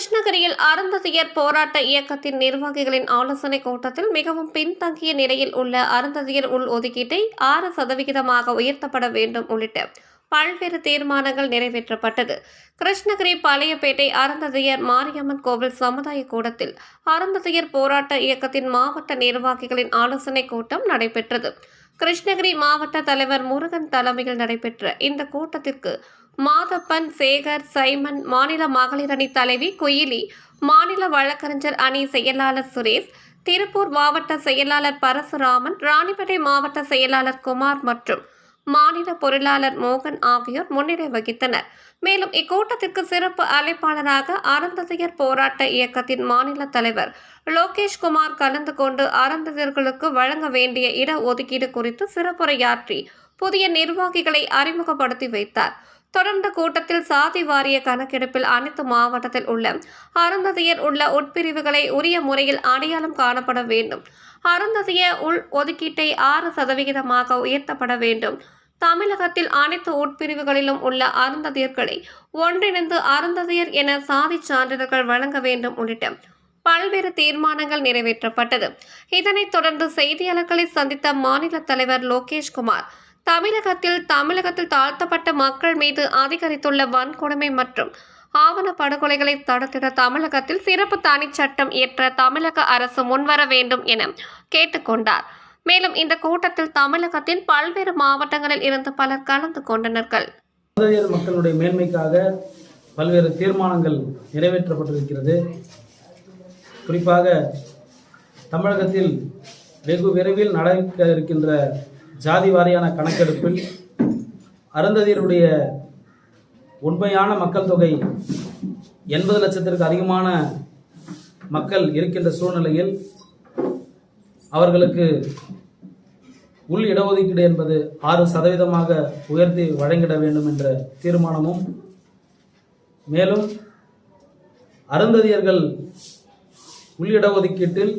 கிருஷ்ணகிரியில் அருந்ததியர் போராட்ட இயக்கத்தின் நிர்வாகிகளின் ஆலோசனைக் கூட்டத்தில் மிகவும் பின்தங்கிய நிலையில் உள்ள அருந்ததியர் உள் ஒதுக்கீட்டை ஆறு சதவிகிதமாக உயர்த்தப்பட வேண்டும் உள்ளிட்ட பல்வேறு தீர்மானங்கள் நிறைவேற்றப்பட்டது. கிருஷ்ணகிரி பழையப்பேட்டை அருந்ததியர் மாரியம்மன் கோவில் சமுதாய கூடத்தில் அருந்ததியர் போராட்ட இயக்கத்தின் மாவட்ட நிர்வாகிகளின் ஆலோசனைக் கூட்டம் நடைபெற்றது. கிருஷ்ணகிரி மாவட்ட தலைவர் முருகன் தலைமையில் நடைபெற்ற இந்த கூட்டத்திற்கு மாதப்பன் சேகர் சைமன் மாநில மகளிர் அணி தலைவி குயிலி மாநில வழக்கறிஞர் அணி செயலாளர் சுரேஷ் திருப்பூர் மாவட்ட செயலாளர் பரசுராமன் ராணிப்பேட்டை மாவட்ட செயலாளர் குமார் மற்றும் மாநில பொருளாளர் மோகன் ஆகியோர் முன்னிலை வகித்தனர். மேலும் இக்கூட்டத்திற்கு சிறப்பு அழைப்பாளராக அருந்ததியர் போராட்ட இயக்கத்தின் மாநில தலைவர் லோகேஷ் குமார் கலந்து கொண்டு அருந்ததியர்களுக்கு வழங்க வேண்டிய இட ஒதுக்கீடு குறித்து சிறப்புரையாற்றி புதிய நிர்வாகிகளை அறிமுகப்படுத்தி வைத்தார். தொடர்ந்த கூட்டத்தில் சாதி வாரிய கணக்கெடுப்பில் அனைத்து மாவட்டத்தில் உள்ள அருந்ததியர் உள்ள உட்பிரிவுகளை உரிய முறையில் அடையாளம் காணப்பட வேண்டும். அருந்ததிய உள் ஒதுக்கீட்டை ஆறு சதவிகிதமாக உயர்த்தப்பட வேண்டும். தமிழகத்தில் அனைத்து உட்பிரிவுகளிலும் உள்ள அருந்ததியர்களை ஒன்றிணைந்து அருந்ததியர் என சாதி சான்றிதழ்கள் வழங்க வேண்டும் உள்ளிட்ட பல்வேறு தீர்மானங்கள் நிறைவேற்றப்பட்டது. இதனைத் தொடர்ந்து செய்தியாளர்களை சந்தித்த மாநில தலைவர் லோகேஷ்குமார் தமிழகத்தில் தமிழகத்தில் தாழ்த்தப்பட்ட மக்கள் மீது அதிகரித்துள்ள வன்கொடுமை மற்றும் ஆவண படுகொலைகளை தடுத்திட தமிழகத்தில் சிறப்பு தனிச்சட்டம் இயற்ற தமிழக அரசு முன்வர வேண்டும் என கேட்டுக்கொண்டார் மேலும் இந்த கூட்டத்தில் தமிழகத்தின் பல்வேறு மாவட்டங்களில் இருந்து பலர் கலந்து கொண்டனர்கள். மக்களுடைய மேன்மைக்காக பல்வேறு தீர்மானங்கள் நிறைவேற்றப்பட்டிருக்கிறது. குறிப்பாக தமிழகத்தில் வெகு விரைவில் நடக்க இருக்கின்ற ஜாதி வாரியான கணக்கெடுப்பில் அருந்ததியருடைய உண்மையான மக்கள் தொகை எண்பது லட்சத்திற்கு அதிகமான மக்கள் இருக்கின்ற சூழ்நிலையில் அவர்களுக்கு உள் இடஒதுக்கீடு என்பது ஆறு சதவீதமாக உயர்த்தி வழங்கிட வேண்டும் என்ற தீர்மானமும். மேலும் அருந்ததியர்கள் உள் இடஒதுக்கீட்டில்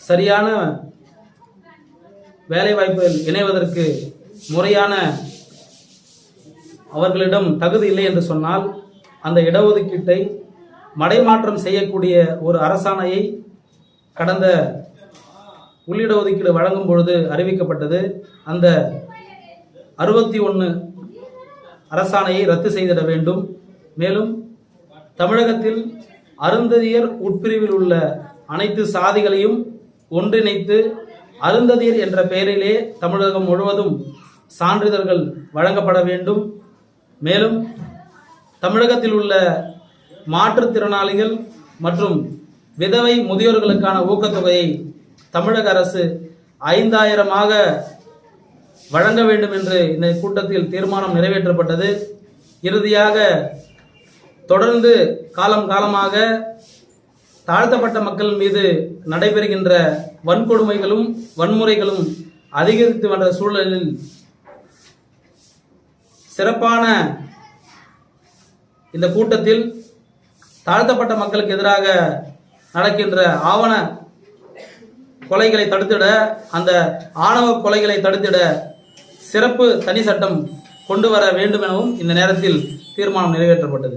சரியான வேலைவாய்ப்பில் இணைவதற்கு முறையான அவர்களிடம் தகுதி இல்லை என்று சொன்னால் அந்த இடஒதுக்கீட்டை மடைமாற்றம் செய்யக்கூடிய ஒரு அரசாணையை கடந்த உள்ளிட ஒதுக்கீடு வழங்கும் பொழுது அறிவிக்கப்பட்டது. அந்த அறுபத்தி ஒன்று அரசாணையை ரத்து செய்திட வேண்டும். மேலும் தமிழகத்தில் அருந்ததியர் உட்பிரிவில் உள்ள அனைத்து சாதிகளையும் ஒன்றிணைத்து அருந்ததியர் என்ற பெயரிலே தமிழகம் முழுவதும் சான்றிதழ்கள் வழங்கப்பட வேண்டும். மேலும் தமிழகத்தில் உள்ள மாற்றுத்திறனாளிகள் மற்றும் விதவை முதியோர்களுக்கான ஊக்கத்தொகையை தமிழக அரசு ஐந்தாயிரமாக வழங்க வேண்டும் என்று இந்த கூட்டத்தில் தீர்மானம் நிறைவேற்றப்பட்டது. இறுதியாக தொடர்ந்து காலம் காலமாக தாழ்த்தப்பட்ட மக்கள் மீது நடைபெறுகின்ற வன்கொடுமைகளும் வன்முறைகளும் அதிகரித்து வந்த சூழலில் சிறப்பான இந்த கூட்டத்தில் தாழ்த்தப்பட்ட மக்களுக்கு எதிராக நடக்கின்ற ஆவண கொலைகளை தடுத்திட அந்த ஆணவ கொலைகளை தடுத்திட சிறப்பு தனி சட்டம் கொண்டு வர வேண்டும் எனவும் இந்த நேரத்தில் தீர்மானம் நிறைவேற்றப்பட்டது.